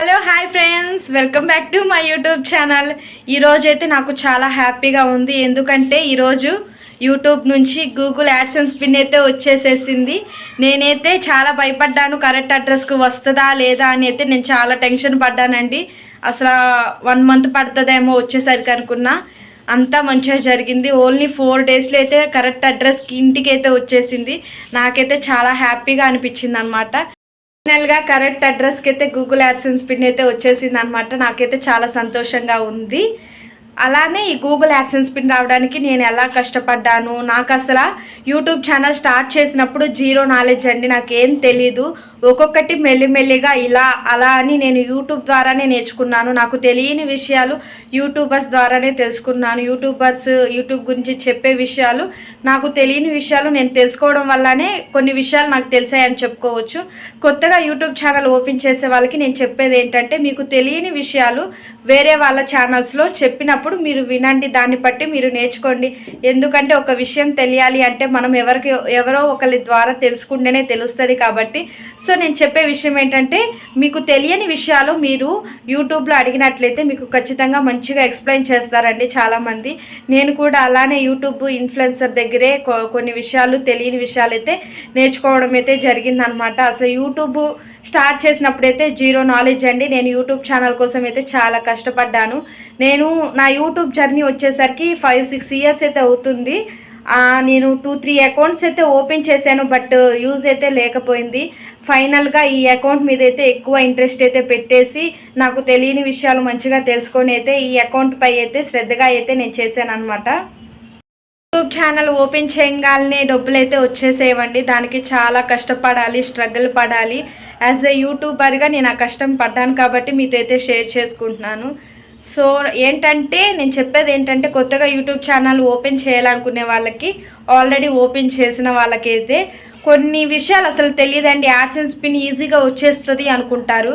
Hello hi friends welcome back to my YouTube channel ఈరోజు అయితే నాకు చాలా హ్యాపీగా ఉంది. ఎందుకంటే ఈరోజు యూట్యూబ్ నుంచి గూగుల్ యాడ్సెన్స్ పిన్ అయితే వచ్చేసేసింది. నేనైతే చాలా భయపడ్డాను. కరెక్ట్ అడ్రస్కి వస్తుందా లేదా అని అయితే నేను చాలా టెన్షన్ పడ్డానండి. అసలు వన్ మంత్ పడుతుందేమో వచ్చేసరికి అనుకున్నా. అంతా మంచిగా జరిగింది. ఓన్లీ ఫోర్ డేస్లో అయితే కరెక్ట్ అడ్రస్కి ఇంటికి అయితే వచ్చేసింది. నాకైతే చాలా హ్యాపీగా అనిపించింది అనమాట ఫైనల్గా కరెక్ట్ అడ్రస్కి అయితే గూగుల్ యాడ్సెన్స్ పిన్ అయితే వచ్చేసింది అనమాట నాకైతే చాలా సంతోషంగా ఉంది. అలానే ఈ గూగుల్ యాడ్సెన్స్ పిన్ రావడానికి నేను ఎలా కష్టపడ్డాను? నాకు అసలు యూట్యూబ్ ఛానల్ స్టార్ట్ చేసినప్పుడు జీరో నాలెడ్జ్ అండి. నాకేం తెలీదు. ఒక్కొక్కటి మెల్లిమెల్లిగా ఇలా అలా అని నేను యూట్యూబ్ ద్వారానే నేర్చుకున్నాను. నాకు తెలియని విషయాలు యూట్యూబర్స్ ద్వారానే తెలుసుకున్నాను. యూట్యూబర్స్ యూట్యూబ్ గురించి చెప్పే విషయాలు నాకు తెలియని విషయాలు నేను తెలుసుకోవడం వల్లనే కొన్ని విషయాలు నాకు తెలిసాయని చెప్పుకోవచ్చు. కొత్తగా యూట్యూబ్ ఛానల్ ఓపెన్ చేసే వాళ్ళకి నేను చెప్పేది ఏంటంటే మీకు తెలియని విషయాలు వేరే వాళ్ళ ఛానల్స్లో చెప్పినప్పుడు మీరు వినండి దాన్ని బట్టి మీరు నేర్చుకోండి. ఎందుకంటే ఒక విషయం తెలియాలి అంటే మనం ఎవరికి ఎవరో ఒకరి ద్వారా తెలుసుకుంటేనే తెలుస్తుంది కాబట్టి. సో నేను చెప్పే విషయం ఏంటంటే మీకు తెలియని విషయాలు మీరు యూట్యూబ్లో అడిగినట్లయితే మీకు ఖచ్చితంగా మంచిగా ఎక్స్ప్లెయిన్ చేస్తారండి చాలామంది. నేను కూడా అలానే యూట్యూబ్ ఇన్ఫ్లుయెన్సర్ దగ్గరే కొన్ని విషయాలు తెలియని విషయాలు అయితే నేర్చుకోవడం అయితే జరిగిందనమాట. అసలు యూట్యూబ్ స్టార్ట్ చేసినప్పుడైతే జీరో నాలెడ్జ్ అండి. నేను యూట్యూబ్ ఛానల్ కోసం అయితే చాలా కష్టపడ్డాను. నేను నా యూట్యూబ్ జర్నీ వచ్చేసరికి ఫైవ్ సిక్స్ ఇయర్స్ అయితే అవుతుంది. నేను టూ త్రీ అకౌంట్స్ అయితే ఓపెన్ చేశాను బట్ యూజ్ అయితే లేకపోయింది. ఫైనల్గా ఈ అకౌంట్ మీద అయితే ఎక్కువ ఇంట్రెస్ట్ అయితే పెట్టేసి నాకు తెలియని విషయాలు మంచిగా తెలుసుకొని అయితే ఈ అకౌంట్పై అయితే శ్రద్ధగా అయితే నేను చేశాను అనమాట యూట్యూబ్ ఛానల్ ఓపెన్ చేయగానే డబ్బులు అయితే వచ్చేసేవండి. దానికి చాలా కష్టపడాలి స్ట్రగుల్ పడాలి. యాజ్ ఎ యూట్యూబర్గా నేను ఆ కష్టం పడ్డాను కాబట్టి మీతో అయితే షేర్ చేసుకుంటున్నాను. సో ఏంటంటే నేను చెప్పేది ఏంటంటే కొత్తగా యూట్యూబ్ ఛానల్ ఓపెన్ చేయాలనుకునే వాళ్ళకి ఆల్రెడీ ఓపెన్ చేసిన వాళ్ళకైతే కొన్ని విషయాలు అసలు తెలియదండి. యాడ్సెన్స్ పిన్ ఈజీగా వచ్చేస్తుంది అనుకుంటారు.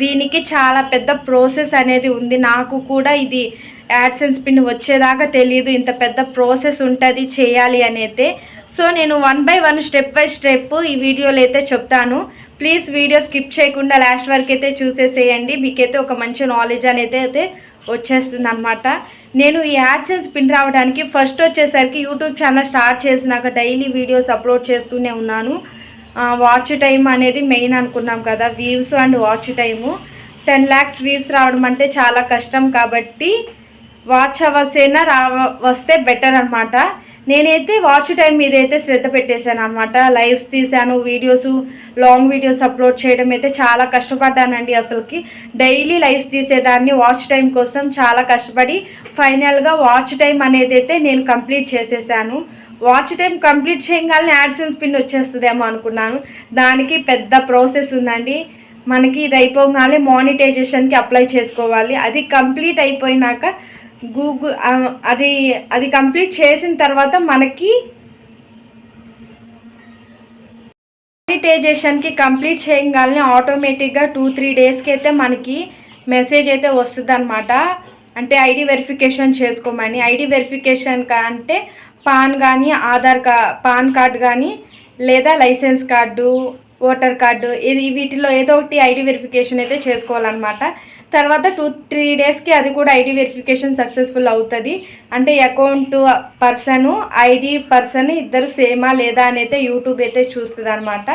దీనికి చాలా పెద్ద ప్రాసెస్ అనేది ఉంది. నాకు కూడా ఇది యాడ్సెన్స్ పిన్ వచ్చేదాకా తెలియదు ఇంత పెద్ద ప్రాసెస్ ఉంటుంది చేయాలి అనేది సో నేను one by one step by step ఈ వీడియోలో అయితే చెప్తాను. ప్లీజ్ వీడియో స్కిప్ చేయకుండా లాస్ట్ వరకు అయితే చూసేసేయండి. మీకైతే ఒక మంచి నాలెడ్జ్ అనేది అయితే వచ్చేస్తుంది అనమాట నేను ఈ యాడ్సెన్స్ పిన్ రావడానికి ఫస్ట్ వచ్చేసరికి యూట్యూబ్ ఛానల్ స్టార్ట్ చేసినాక డైలీ వీడియోస్ అప్లోడ్ చేస్తూనే ఉన్నాను. వాచ్ టైం అనేది మెయిన్ అనుకున్నాం కదా views and watch time ten lakhs views రావడం అంటే చాలా కష్టం కాబట్టి వాచ్ అవర్స్ అయినా రా వస్తే బెటర్ అనమాట నేనైతే వాచ్ టైం మీద అయితే శ్రద్ధ పెట్టేశాను అనమాట లైవ్స్ తీశాను వీడియోస్ లాంగ్ వీడియోస్ అప్లోడ్ చేయడం అయితే చాలా కష్టపడ్డానండి అసలుకి. డైలీ లైవ్స్ తీసేదాన్ని వాచ్ టైం కోసం చాలా కష్టపడి ఫైనల్గా వాచ్ టైం అనేది అయితే నేను కంప్లీట్ చేసేసాను. వాచ్ టైం కంప్లీట్ చేయగానే యాడ్సెన్స్ పిన్ వచ్చేస్తుందేమో అనుకున్నాను. దానికి పెద్ద ప్రాసెస్ ఉందండి. మనకి ఇది అయిపోగానే మానిటైజేషన్కి అప్లై చేసుకోవాలి. అది కంప్లీట్ అయిపోయినాక గూగుల్ అది అది కంప్లీట్ చేసిన తర్వాత మనకి మానిటైజేషన్కి కంప్లీట్ చేయగానే ఆటోమేటిక్గా టూ త్రీ డేస్కి అయితే మనకి మెసేజ్ అయితే వస్తుంది అనమాట అంటే ఐడి వెరిఫికేషన్ చేసుకోమని. ఐడి వెరిఫికేషన్ అంటే పాన్ కానీ ఆధార్ కా పాన్ కార్డ్ కానీ లేదా లైసెన్స్ కార్డు ఓటర్ కార్డు ఇది వీటిలో ఏదో ఒకటి ఐడి వెరిఫికేషన్ అయితే చేసుకోవాలన్నమాట. తర్వాత టూ త్రీ డేస్కి అది కూడా ఐడి వెరిఫికేషన్ సక్సెస్ఫుల్ అవుతుంది. అంటే అకౌంట్ పర్సన్ ఐడి పర్సన్ ఇద్దరు సేమా లేదా అని అయితే యూట్యూబ్ అయితే చూస్తుంది అనమాట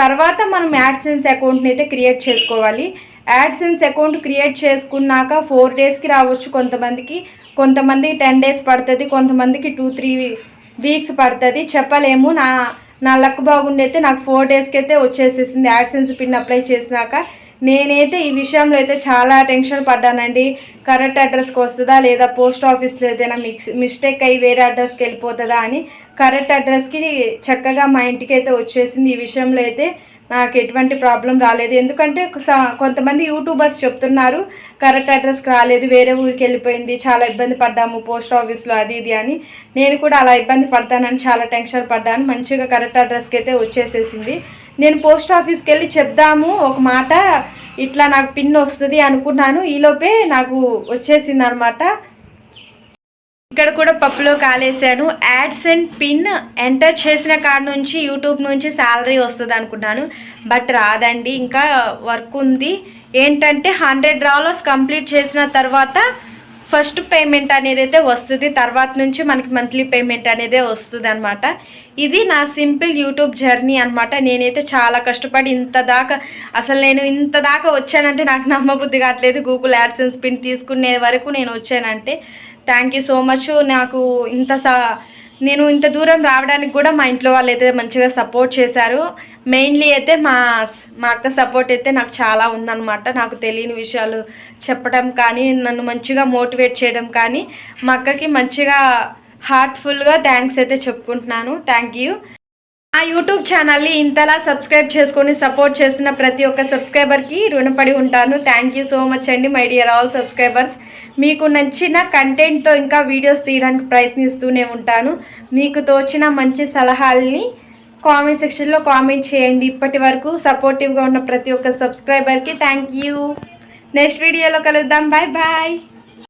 తర్వాత మనం యాడ్సెన్స్ అకౌంట్ని అయితే క్రియేట్ చేసుకోవాలి. యాడ్సెన్స్ అకౌంట్ క్రియేట్ చేసుకున్నాక ఫోర్ డేస్కి రావచ్చు కొంతమందికి. కొంతమంది టెన్ డేస్ పడుతుంది కొంతమందికి టూ త్రీ వీక్స్ పడుతుంది. చెప్పలేము నా నా లక్ బాగుండైతే నాకు ఫోర్ డేస్కి అయితే వచ్చేసేసింది. యాడ్సెన్స్ పిన్ అప్లై చేసినాక నేనైతే ఈ విషయంలో అయితే చాలా టెన్షన్ పడ్డానండి. కరెక్ట్ అడ్రస్కి వస్తుందా లేదా పోస్ట్ ఆఫీస్లో ఏదైనా మిక్స్ మిస్టేక్ అయ్యి వేరే అడ్రస్కి వెళ్ళిపోతుందా అని కరెక్ట్ అడ్రస్కి చక్కగా మా ఇంటికి అయితే వచ్చేసింది. ఈ విషయంలో అయితే నాకు ఎటువంటి ప్రాబ్లం రాలేదు. ఎందుకంటే కొంతమంది యూట్యూబర్స్ చెప్తున్నారు కరెక్ట్ అడ్రస్కి రాలేదు వేరే ఊరికి వెళ్ళిపోయింది చాలా ఇబ్బంది పడ్డాము పోస్ట్ ఆఫీస్లో అది ఇది అని. నేను కూడా అలా ఇబ్బంది పడతానని చాలా టెన్షన్ పడ్డాను. మంచిగా కరెక్ట్ అడ్రస్కి అయితే వచ్చేసేసింది. నేను పోస్ట్ ఆఫీస్కి వెళ్ళి చెప్దాము ఒక మాట ఇట్లా నాకు పిన్ వస్తుంది అనుకున్నాను ఈలోపే నాకు వచ్చేసింది అనమాట ఇక్కడ కూడా పప్పులో కాలేసాను యాడ్స్ అండ్ పిన్ ఎంటర్ చేసిన కాడ నుంచి యూట్యూబ్ నుంచి శాలరీ వస్తుంది అనుకున్నాను. బట్ రాదండి ఇంకా వర్క్ ఉంది. ఏంటంటే హండ్రెడ్ డాలర్స్ కంప్లీట్ చేసిన తర్వాత ఫస్ట్ పేమెంట్ అనేది అయితే వస్తుంది తర్వాత నుంచి మనకి మంత్లీ పేమెంట్ అనేది వస్తుంది అనమాట ఇది నా సింపుల్ యూట్యూబ్ జర్నీ అనమాట నేనైతే చాలా కష్టపడి ఇంత దాకా అసలు నేను ఇంత దాకా వచ్చానంటే నాకు నమ్మబుద్ధి కావట్లేదు. గూగుల్ యాడ్సెన్స్ పిన్ తీసుకునే వరకు నేను వచ్చానంటే. థ్యాంక్ యూ సో మచ్ నాకు ఇంత సా నేను ఇంత దూరం రావడానికి కూడా మా ఇంట్లో వాళ్ళు అయితే మంచిగా సపోర్ట్ చేశారు. మెయిన్లీ అయితే మా మా అక్క సపోర్ట్ అయితే నాకు చాలా ఉందన్నమాట. నాకు తెలియని విషయాలు చెప్పడం కానీ నన్ను మంచిగా మోటివేట్ చేయడం కానీ మా అక్కకి మంచిగా హార్ట్ఫుల్గా థ్యాంక్స్ అయితే చెప్పుకుంటున్నాను. థ్యాంక్ యూ ఆ యూట్యూబ్ ఛానల్ని ఇంతలా సబ్స్క్రైబ్ చేసుకొని సపోర్ట్ చేస్తున్న ప్రతి ఒక్క సబ్స్క్రైబర్కి రుణపడి ఉంటాను. థ్యాంక్ యూ సో మచ్ అండి మై డియర్ ఆల్ సబ్స్క్రైబర్స్ మీకు నచ్చిన కంటెంట్తో ఇంకా వీడియోస్ తీయడానికి ప్రయత్నిస్తూనే ఉంటాను. మీకు తోచిన మంచి సలహాల్ని కామెంట్ సెక్షన్లో కామెంట్ చేయండి. ఇప్పటి వరకు సపోర్టివ్గా ఉన్న ప్రతి ఒక్క సబ్స్క్రైబర్కి థ్యాంక్ యూ నెక్స్ట్ వీడియోలో కలుద్దాం. Bye bye